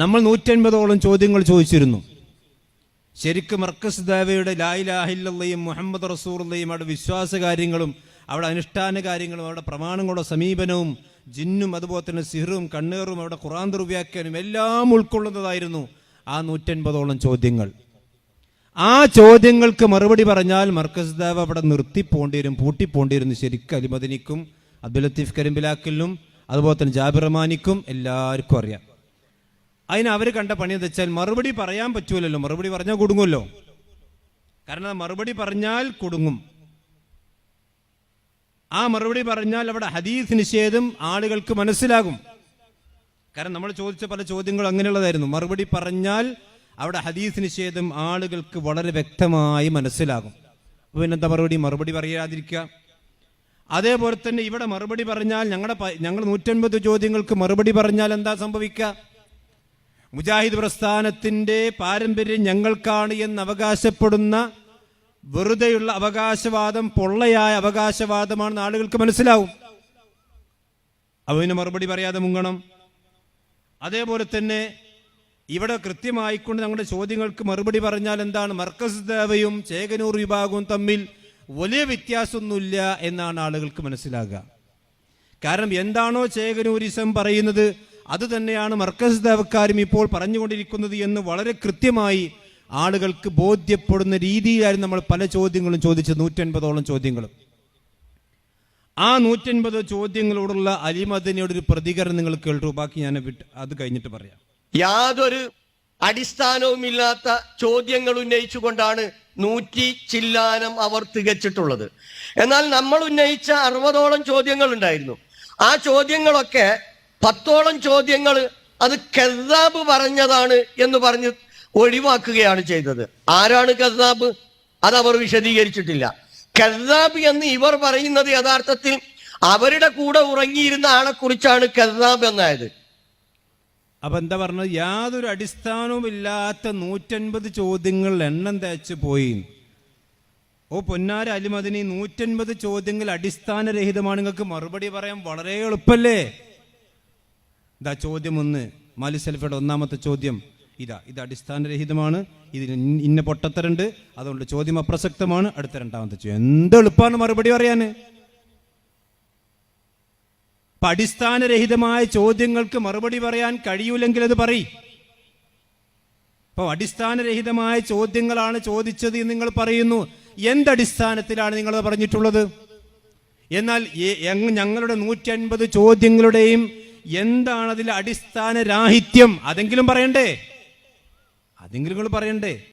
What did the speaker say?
നമ്മൾ നൂറ്റൻപതോളം ചോദ്യങ്ങൾ ചോദിച്ചിരുന്നു. ശരിക്കും മർക്കസ് ദേവയുടെ ലായിലാഹില്ലയും മുഹമ്മദ് റസൂറുള്ളയും അവിടെ വിശ്വാസ കാര്യങ്ങളും അവിടെ അനുഷ്ഠാന കാര്യങ്ങളും അവിടെ പ്രമാണങ്ങളുടെ സമീപനവും ജിന്നും അതുപോലെ തന്നെ സിഹറും കണ്ണേറും അവിടെ ഖുറാൻ ദുർവ്യാഖ്യാനും എല്ലാം ഉൾക്കൊള്ളുന്നതായിരുന്നു ആ നൂറ്റൻപതോളം ചോദ്യങ്ങൾ. ആ ചോദ്യങ്ങൾക്ക് മറുപടി പറഞ്ഞാൽ മർക്കസ് ദേവ് അവിടെ നിർത്തിപ്പോണ്ടിരും പൂട്ടിപ്പോണ്ടിരുന്നു ശരിക്കും അലിമദനിക്കും അബ്ദുൽ ലത്തീഫ് കരിമ്പിലാക്കലിനും അതുപോലെ തന്നെ ജാബിർ റഹ്മാനിക്കും എല്ലാവർക്കും അറിയാം. അതിന് അവർ കണ്ട പണി എന്ന് വെച്ചാൽ മറുപടി പറയാൻ പറ്റൂലല്ലോ. മറുപടി പറഞ്ഞാൽ കുടുങ്ങുമല്ലോ കാരണം മറുപടി പറഞ്ഞാൽ കുടുങ്ങും. ആ മറുപടി പറഞ്ഞാൽ അവിടെ ഹദീസ് നിഷേധം ആളുകൾക്ക് മനസ്സിലാകും. കാരണം നമ്മൾ ചോദിച്ച പല ചോദ്യങ്ങളും അങ്ങനെയുള്ളതായിരുന്നു. മറുപടി പറഞ്ഞാൽ അവിടെ ഹദീസ് നിഷേധം ആളുകൾക്ക് വളരെ വ്യക്തമായി മനസ്സിലാകും. അപ്പോൾ പിന്നെന്താ മറുപടി? മറുപടി പറയാതിരിക്കുക. അതേപോലെ തന്നെ ഇവിടെ മറുപടി പറഞ്ഞാൽ ഞങ്ങളുടെ ഞങ്ങൾ നൂറ്റൻപത് ചോദ്യങ്ങൾക്ക് മറുപടി പറഞ്ഞാൽ എന്താ സംഭവിക്കുക? മുജാഹിദ് പ്രസ്ഥാനത്തിന്റെ പാരമ്പര്യം ഞങ്ങൾക്കാണ് എന്ന് അവകാശപ്പെടുന്ന വെറുതെയുള്ള അവകാശവാദം പൊള്ളയായ അവകാശവാദമാണെന്ന് ആളുകൾക്ക് മനസ്സിലാവും. അവന് മറുപടി പറയാതെ മുങ്ങണം. അതേപോലെ തന്നെ ഇവിടെ കൃത്യമായിക്കൊണ്ട് ഞങ്ങളുടെ ചോദ്യങ്ങൾക്ക് മറുപടി പറഞ്ഞാൽ എന്താണ്? മർക്കസ് ദേവയും ചേകനൂർ വിഭാഗവും തമ്മിൽ വലിയ വ്യത്യാസമൊന്നുമില്ല എന്നാണ് ആളുകൾക്ക് മനസ്സിലാകുക. കാരണം എന്താണോ ചേകനൂരിസം പറയുന്നത് അത് തന്നെയാണ് മർക്കസ് ദേവക്കാരും ഇപ്പോൾ പറഞ്ഞുകൊണ്ടിരിക്കുന്നത് എന്ന് വളരെ കൃത്യമായി ആളുകൾക്ക് ബോധ്യപ്പെടുന്ന രീതിയിലായിരുന്നു നമ്മൾ പല ചോദ്യങ്ങളും ചോദിച്ചത് നൂറ്റൻപതോളം ചോദ്യങ്ങളും. ആ നൂറ്റൻപത് ചോദ്യങ്ങളോടുള്ള അലിമദനയുടെ ഒരു പ്രതികരണം നിങ്ങൾ കേട്ടു. ബാക്കി ഞാൻ അത് കഴിഞ്ഞിട്ട് പറയാം. യാതൊരു അടിസ്ഥാനവുമില്ലാത്ത ചോദ്യങ്ങൾ ഉന്നയിച്ചുകൊണ്ടാണ് നൂറ്റി ചില്ലാനം അവർ തികച്ചിട്ടുള്ളത്. എന്നാൽ നമ്മൾ ഉന്നയിച്ച അറുപതോളം ചോദ്യങ്ങൾ ഉണ്ടായിരുന്നു ആ ചോദ്യങ്ങളൊക്കെ പത്തോളം ചോദ്യങ്ങൾ അത് കസാബ് പറഞ്ഞതാണ് എന്ന് പറഞ്ഞ് ഒഴിവാക്കുകയാണ് ചെയ്തത്. ആരാണ് കസാബ്? അത് അവർ വിശദീകരിച്ചിട്ടില്ല. കസാബ് എന്ന് ഇവർ പറയുന്നത് യഥാർത്ഥത്തിൽ അവരുടെ കൂടെ ഉറങ്ങിയിരുന്ന ആളെ കുറിച്ചാണ് കസാബ് എന്നായത്. അപ്പൊ എന്താ പറഞ്ഞത്? യാതൊരു അടിസ്ഥാനവും ഇല്ലാത്ത നൂറ്റൻപത് ചോദ്യങ്ങൾ എണ്ണം തേച്ച് പോയി. ഓ പൊന്നാര അലിമദിനി നൂറ്റൻപത് ചോദ്യങ്ങൾ അടിസ്ഥാനരഹിതമാണ്. നിങ്ങൾക്ക് മറുപടി പറയാൻ വളരെ എളുപ്പല്ലേ? ഇതാ ചോദ്യം ഒന്ന്. മാലി സെൽഫയുടെ ഒന്നാമത്തെ ചോദ്യം ഇതാ. ഇത് അടിസ്ഥാനരഹിതമാണ്. ഇതിന് ഇന്ന- പൊട്ടത്തരണ്ട്. അതുകൊണ്ട് ചോദ്യം അപ്രസക്തമാണ്. അടുത്ത രണ്ടാമത്തെ ചോദ്യം. എന്ത് എളുപ്പമാണ് മറുപടി അപ്പൊ അടിസ്ഥാനരഹിതമായ ചോദ്യങ്ങൾക്ക് മറുപടി പറയാൻ കഴിയൂലെങ്കിൽ അത് പറയും. അപ്പോൾ അടിസ്ഥാനരഹിതമായ ചോദ്യങ്ങളാണ് ചോദിച്ചത് എന്ന് നിങ്ങൾ പറയുന്നു. എന്തടിസ്ഥാനത്തിലാണ് നിങ്ങൾ പറഞ്ഞിട്ടുള്ളത്? എന്നാൽ ഞങ്ങളുടെ നൂറ്റി അൻപത് ചോദ്യങ്ങളുടെയും എന്താണ് അതിലെ അടിസ്ഥാന രാഹിത്യം? അതെങ്കിലും പറയണ്ടേ? അതെങ്കിലും നിങ്ങൾ പറയണ്ടേ?